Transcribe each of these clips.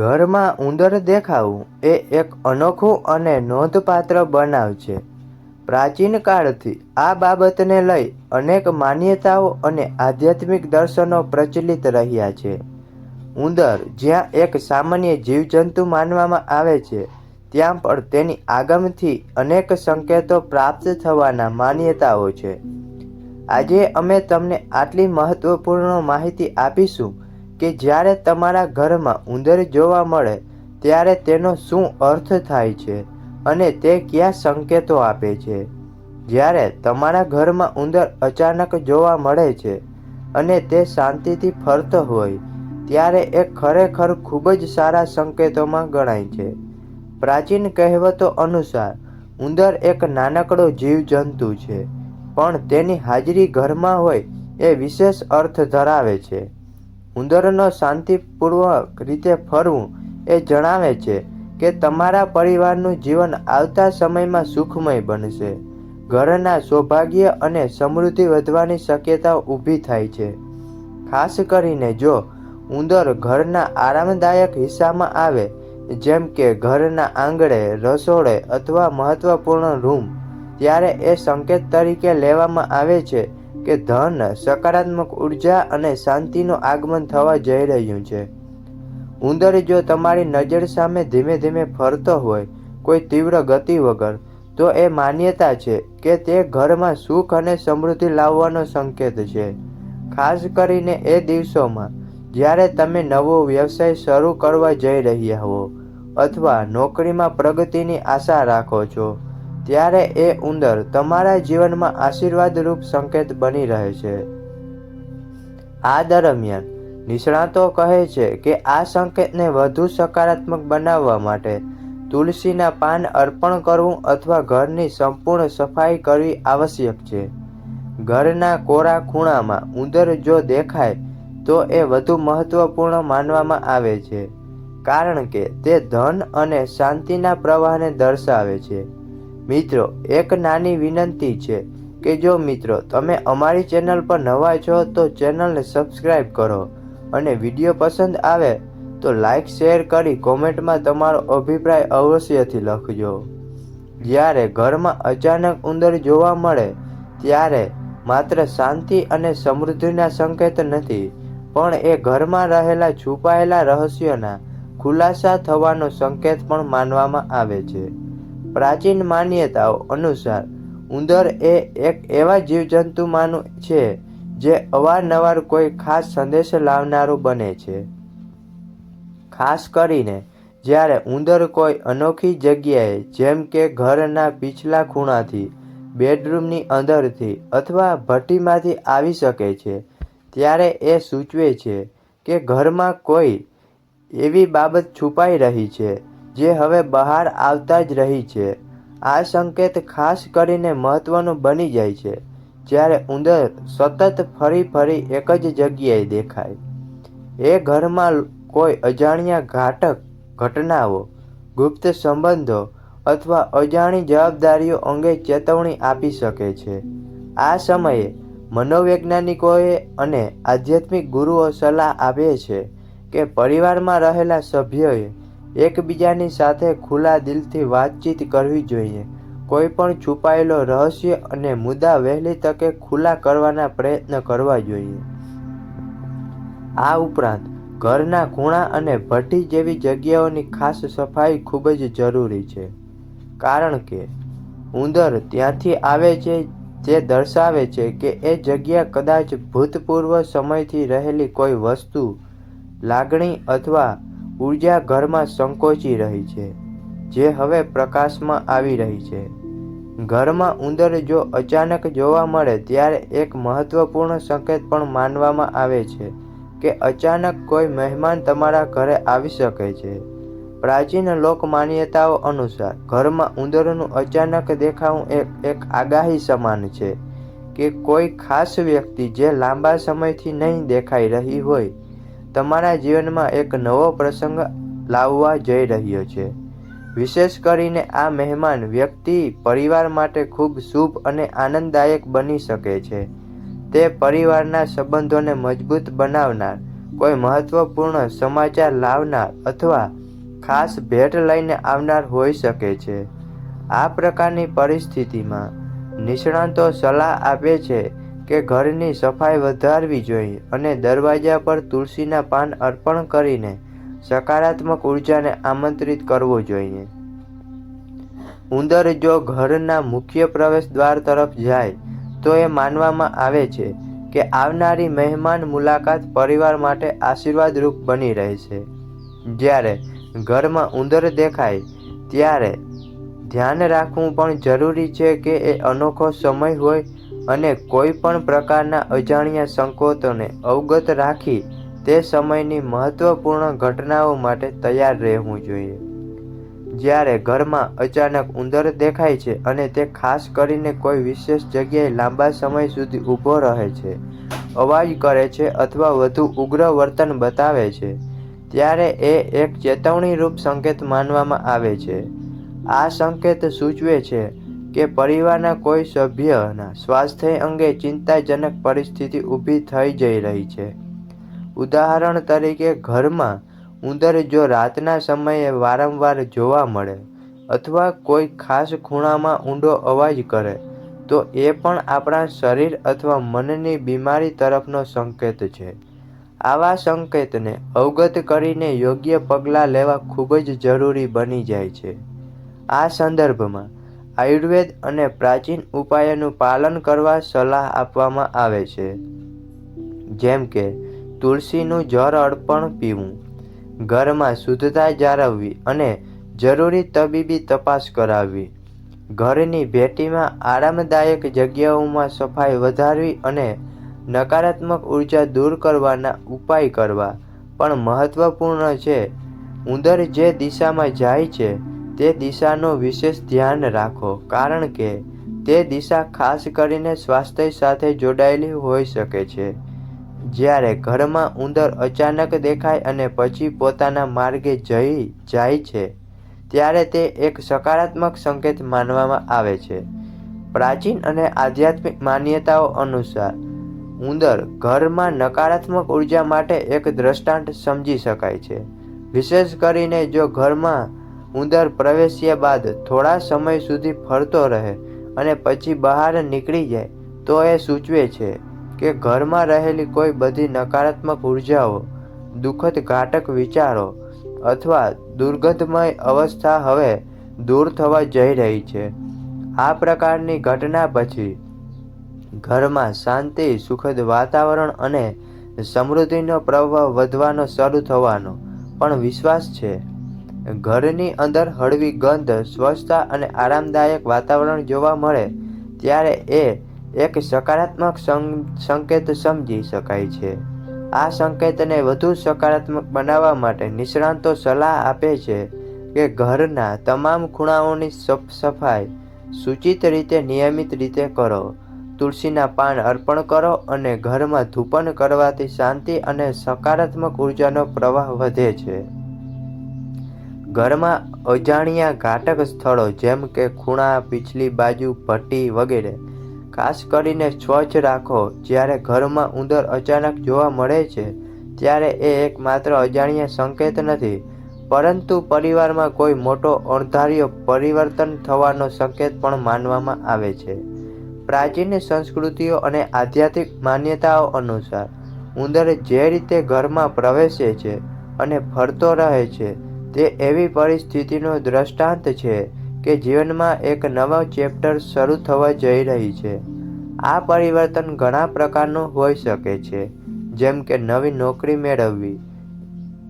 ઘરમાં ઉંદર દેખાવું એ એક અનોખું અને નોંધપાત્ર બનાવ છે. પ્રાચીન કાળથી આ બાબતને લઈ અનેક માન્યતાઓ અને આધ્યાત્મિક દર્શનો પ્રચલિત રહ્યા છે. ઉંદર જ્યાં એક સામાન્ય જીવજંતુ માનવામાં આવે છે, ત્યાં પણ તેની આગમથી અનેક સંકેતો પ્રાપ્ત થવાના માન્યતાઓ છે. આજે અમે તમને આટલી મહત્વપૂર્ણ માહિતી આપીશું કે જ્યારે તમારા ઘરમાં ઉંદર જોવા મળે, ત્યારે તેનો શું અર્થ થાય છે અને તે કયા સંકેતો આપે છે? જ્યારે તમારા ઘરમાં ઉંદર અચાનક જોવા મળે છે અને તે શાંતિથી ફરતો હોય, ત્યારે એ ખરેખર ખૂબ જ સારા સંકેતોમાં ગણાય છે. પ્રાચીન કહેવતો અનુસાર, ઉંદર એક નાનકડો જીવજંતુ છે, પણ તેની હાજરી ઘરમાં હોય એ વિશેષ અર્થ ધરાવે છે. ઉંદરનો શાંતિપૂર્વક રીતે ફરવું એ જણાવે છે કે તમારા પરિવારનું જીવન આવતા સમયમાં સુખમય બનશે. ઘરના સૌભાગ્ય અને સમૃદ્ધિ વધવાની શક્યતા ઊભી થાય છે. ખાસ કરીને જો ઉંદર ઘરના આરામદાયક હિસ્સામાં આવે, જેમ કે ઘરના આંગણે, રસોડે અથવા મહત્વપૂર્ણ રૂમ, ત્યારે એ સંકેત તરીકે લેવામાં આવે છે કે ધન, સકારાત્મક ઊર્જા અને શાંતિનું આગમન થવા જઈ રહ્યું છે. ઉંદર જો તમારી નજર સામે ધીમે ધીમે ફરતો હોય, કોઈ તીવ્ર ગતિ વગર, તો એ માન્યતા છે કે તે ઘરમાં સુખ અને સમૃદ્ધિ લાવવાનો સંકેત છે. ખાસ કરીને એ દિવસોમાં, જ્યારે તમે નવો વ્યવસાય શરૂ કરવા જઈ રહ્યા હો, અથવા નોકરીમાં પ્રગતિની આશા રાખો છો. ત્યારે એ ઉંદર તમારા જીવનમાં આશીર્વાદરૂપ સંકેત બની રહે છે. આ દરમિયાન નિષ્ણાતો કહે છે કે આ સંકેતને વધુ સકારાત્મક બનાવવા માટે તુલસીના પાન અર્પણ કરવું અથવા ઘરની સંપૂર્ણ સફાઈ કરવી આવશ્યક છે. ઘરના કોરા ખૂણામાં ઉંદર જો દેખાય, તો એ વધુ મહત્વપૂર્ણ માનવામાં આવે છે, કારણ કે તે ધન અને શાંતિના પ્રવાહને દર્શાવે છે. મિત્રો, એક નાની વિનંતી છે કે જો મિત્રો, તમે અમારી ચેનલ પર નવા છો તો ચેનલને સબસ્ક્રાઈબ કરો અને વીડિયો પસંદ આવે તો લાઈક શેર કરી કોમેન્ટમાં તમારો અભિપ્રાય અવશ્યથી લખજો. જ્યારે ઘરમાં અચાનક ઉંદર જોવા મળે, ત્યારે માત્ર શાંતિ અને સમૃદ્ધિના સંકેત નથી, પણ એ ઘરમાં રહેલા છુપાયેલા રહસ્યોના ખુલાસા થવાનો સંકેત પણ માનવામાં આવે છે. પ્રાચીન માન્યતાઓ અનુસાર, ઉંદર એ એક એવા જીવજંતુમાંનું છે જે અવારનવાર કોઈ ખાસ સંદેશ લાવનારું બને છે. ખાસ કરીને જ્યારે ઉંદર કોઈ અનોખી જગ્યાએ, જેમ કે ઘરના પીછલા ખૂણાથી, બેડરૂમની અંદરથી અથવા ભઠ્ઠીમાંથી આવી શકે છે, ત્યારે એ સૂચવે છે કે ઘરમાં કોઈ એવી બાબત છુપાઈ રહી છે જે હવે બહાર આવતા જ રહી છે. આ સંકેત ખાસ કરીને મહત્વનો બની જાય છે, જ્યારે ઉંદર સતત ફરી ફરી એક જ જગ્યાએ દેખાય. એ ઘરમાં કોઈ અજાણ્યા ઘાતક ઘટનાઓ, ગુપ્ત સંબંધો અથવા અજાણી જવાબદારીઓ અંગે ચેતવણી આપી શકે છે. આ સમયે મનોવૈજ્ઞાનિકોએ અને આધ્યાત્મિક ગુરુઓ સલાહ આપે છે કે પરિવારમાં રહેલા સભ્યોએ એકબીજાની સાથે ખુલ્લા દિલથી વાતચીત કરવી જોઈએ. કોઈ પણ છુપાયેલો રહસ્ય અને મુદ્દા વહેલી તકે ખુલ્લા કરવાના પ્રયત્ન કરવા જોઈએ. આ ઉપરાંત, ઘરના ખૂણા અને ભઠ્ઠી જેવી જગ્યાઓની ખાસ સફાઈ ખૂબ જ જરૂરી છે. કારણ કે, ઉંદર ત્યાંથી આવે છે તે દર્શાવે છે કે એ જગ્યા કદાચ ભૂતપૂર્વ સમયથી રહેલી કોઈ વસ્તુ, લાગણી અથવા ઊર્જા ઘરમાં સંકોચી રહી છે, જે હવે પ્રકાશમાં આવી રહી છે. ઘરમાં ઉંદર જો અચાનક જોવા મળે ત્યારે એક મહત્વપૂર્ણ સંકેત પણ માનવામાં આવે છે કે અચાનક કોઈ મહેમાન તમારા ઘરે આવી શકે છે. પ્રાચીન લોકમાન્યતાઓ અનુસાર ઘરમાં ઉંદરનું અચાનક દેખાવું એક એક આગાહી સમાન છે કે કોઈ ખાસ વ્યક્તિ જે લાંબા સમયથી નહીં દેખાઈ રહી હોય તમારા જીવનમાં એક નવો પ્રસંગ લાવવા જઈ રહ્યો છે. વિશેષ કરીને આ મહેમાન વ્યક્તિ પરિવાર માટે ખૂબ શુભ અને આનંદદાયક બની શકે છે. તે પરિવારના સંબંધોને મજબૂત બનાવનાર, કોઈ મહત્વપૂર્ણ સમાચાર લાવનાર અથવા ખાસ ભેટ લઈને આવનાર હોઈ શકે છે. આ પ્રકારની પરિસ્થિતિમાં નિષ્ણાતો સલાહ આપે છે કે ઘરની સફાઈ વધારવી જોઈએ અને દરવાજા પર તુલસીના પાન અર્પણ કરીને સકારાત્મક ઉર્જાને આમંત્રિત કરવો જોઈએ. ઉંદર જો ઘરના મુખ્ય પ્રવેશ દ્વાર તરફ જાય, તો એ માનવામાં આવે છે કે આવનારી મહેમાન મુલાકાત પરિવાર માટે આશીર્વાદરૂપ બની રહેશે. જ્યારે ઘરમાં ઉંદર દેખાય, ત્યારે ધ્યાન રાખવું પણ જરૂરી છે કે એ અનોખો સમય હોય અને કોઈ પણ પ્રકારના અજાણ્યા સંકોતોને અવગત રાખી તે સમયની મહત્વપૂર્ણ ઘટનાઓ માટે તૈયાર રહેવું જોઈએ. જ્યારે ઘરમાં અચાનક ઉંદર દેખાય છે અને તે ખાસ કરીને કોઈ વિશેષ જગ્યાએ લાંબા સમય સુધી ઊભો રહે છે, અવાજ કરે છે અથવા વધુ ઉગ્ર વર્તન બતાવે છે, ત્યારે એ એક ચેતવણીરૂપ સંકેત માનવામાં આવે છે. આ સંકેત સૂચવે છે કે પરિવારના કોઈ સભ્યના સ્વાસ્થ્ય અંગે ચિંતાજનક પરિસ્થિતિ ઊભી થઈ જઈ રહી છે. ઉદાહરણ તરીકે ઘરમાં ઉંદર જો રાતના સમયે વારંવાર જોવા મળે અથવા કોઈ ખાસ ખૂણામાં ઊંડો અવાજ કરે, તો એ પણ આપણા શરીર અથવા મનની બીમારી તરફનો સંકેત છે. આવા સંકેતને અવગત કરીને યોગ્ય પગલાં લેવા ખૂબ જ જરૂરી બની જાય છે. આ સંદર્ભમાં આયુર્વેદ અને પ્રાચીન ઉપાયોનું પાલન કરવા સલાહ આપવામાં આવે છે. જેમ કે, તુલસીનું જળ અર્પણ પીવું, ઘરમાં શુદ્ધતા જાળવવી અને જરૂરી તબીબી તપાસ કરાવવી, ઘરની ભેટીમાં આરામદાયક જગ્યાઓમાં સફાઈ વધારવી અને નકારાત્મક ઊર્જા દૂર કરવાના ઉપાય કરવા પણ મહત્વપૂર્ણ છે. ઉંદર જે દિશામાં જાય છે તે દિશાનો વિશેષ ધ્યાન રાખો, કારણ કે તે દિશા ખાસ કરીને સ્વાસ્થ્ય સાથે જોડાયેલી હોઈ શકે છે. જ્યારે ઘરમાં ઉંદર અચાનક દેખાય અને પછી પોતાના માર્ગે જઈ જાય છે, ત્યારે તે એક સકારાત્મક સંકેત માનવામાં આવે છે. પ્રાચીન અને આધ્યાત્મિક માન્યતાઓ અનુસાર, ઉંદર ઘરમાં નકારાત્મક ઊર્જા માટે એક દ્રષ્ટાંત સમજી શકાય છે. વિશેષ કરીને જો ઘરમાં ઉંદર પ્રવેશ્યા બાદ થોડા સમય સુધી ફરતો રહે અને પછી બહાર નીકળી જાય, તો એ સૂચવે છે કે ઘરમાં રહેલી કોઈ બધી નકારાત્મક ઉર્જાઓ, દુઃખદ ઘાટક વિચારો અથવા દુર્ગંધમય અવસ્થા હવે દૂર થવા જઈ રહી છે. આ પ્રકારની ઘટના પછી ઘરમાં શાંતિ, સુખદ વાતાવરણ અને સમૃદ્ધિનો પ્રવાહ વધવાનો શરૂ થવાનો પણ વિશ્વાસ છે. ઘરની અંદર હળવી ગંધ, સ્વચ્છતા અને આરામદાયક વાતાવરણ જોવા મળે, ત્યારે એ એક સકારાત્મક સંકેત સમજી શકાય છે. આ સંકેતને વધુ સકારાત્મક બનાવવા માટે નિષ્ણાતો સલાહ આપે છે કે ઘરના તમામ ખૂણાઓની સફાઈ સૂચિત રીતે, નિયમિત રીતે કરો. તુલસીના પાન અર્પણ કરો અને ઘરમાં ધૂપન કરવાથી શાંતિ અને સકારાત્મક ઉર્જાનો પ્રવાહ વધે છે. ઘરમાં અજાણ્યા ઘાતક સ્થળો જેમ કે ખૂણા, પીછલી બાજુ ભટ્ટી વગેરે. ખાસ કરીને સ્વચ્છ રાખો. જ્યારે ઘરમાં ઉંદર અચાનક જોવા મળે છે, ત્યારે એ એક માત્ર અજાણ્યા સંકેત નથી. પરંતુ પરિવારમાં કોઈ મોટો અણધાર્યો પરિવર્તન થવાનો સંકેત પણ માનવામાં આવે છે. પ્રાચીન સંસ્કૃતિઓ અને આધ્યાત્મિક માન્યતાઓ અનુસાર, ઉંદર જે રીતે ઘરમાં પ્રવેશે છે અને ફરતો રહે છે તે એવી પરિસ્થિતિનો દ્રષ્ટાંત છે કે જીવનમાં એક નવો ચેપ્ટર શરૂ થવા જઈ રહી છે. આ પરિવર્તન ઘણા પ્રકારનું હોઈ શકે છે, જેમ કે નવી નોકરી મેળવવી,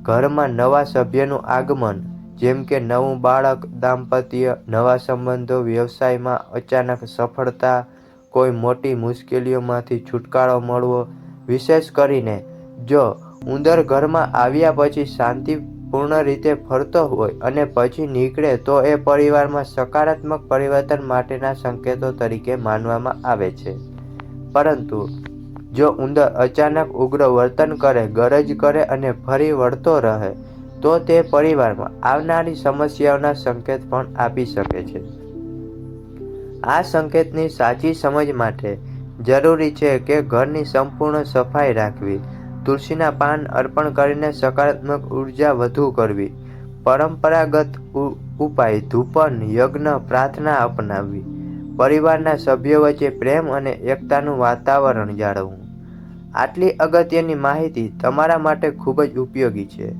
ઘરમાં નવા સભ્યનું આગમન, જેમ કે નવું બાળક, દાંપત્ય, નવા સંબંધો, વ્યવસાયમાં અચાનક સફળતા, કોઈ મોટી મુશ્કેલીઓમાંથી છુટકારો મળવો, વિશેષ કરીને જો ઉંદર ઘરમાં આવ્યા પછી શાંતિ પૂર્ણ રીતે ફરતો હોય અને પછી નીકળે તો એ પરિવારમાં સકારાત્મક પરિવર્તન માટેના સંકેતો તરીકે માનવામાં આવે છે. પરંતુ જો ઉંદર અચાનક ઉગ્ર વર્તન કરે, ગરજ કરે અને ફરી વળતો રહે, તો તે પરિવારમાં આવનારી સમસ્યાઓના સંકેત પણ આપી શકે છે. આ સંકેતની સાચી સમજ માટે જરૂરી છે કે ઘરની સંપૂર્ણ સફાઈ રાખવી. તુલસીના પાન અર્પણ કરીને સકારાત્મક ઊર્જા વધુ કરવી. પરંપરાગત ઉપાય ધૂપન, યજ્ઞ, પ્રાર્થના અપનાવવી. પરિવારના સભ્યો વચ્ચે પ્રેમ અને એકતાનું વાતાવરણ જાળવવું. આટલી અગત્યની માહિતી તમારા માટે ખૂબ જ ઉપયોગી છે.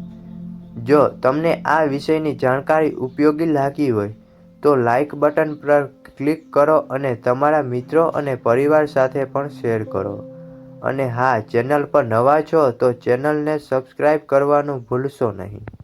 જો તમને આ વિષયની જાણકારી ઉપયોગી લાગી હોય, તો લાઈક બટન પર ક્લિક કરો અને તમારા મિત્રો અને પરિવાર સાથે પણ શેર કરો. અને હા ચેનલ પર નવા છો તો ચેનલને સબસ્ક્રાઈબ કરવાનું ભૂલશો નહીં.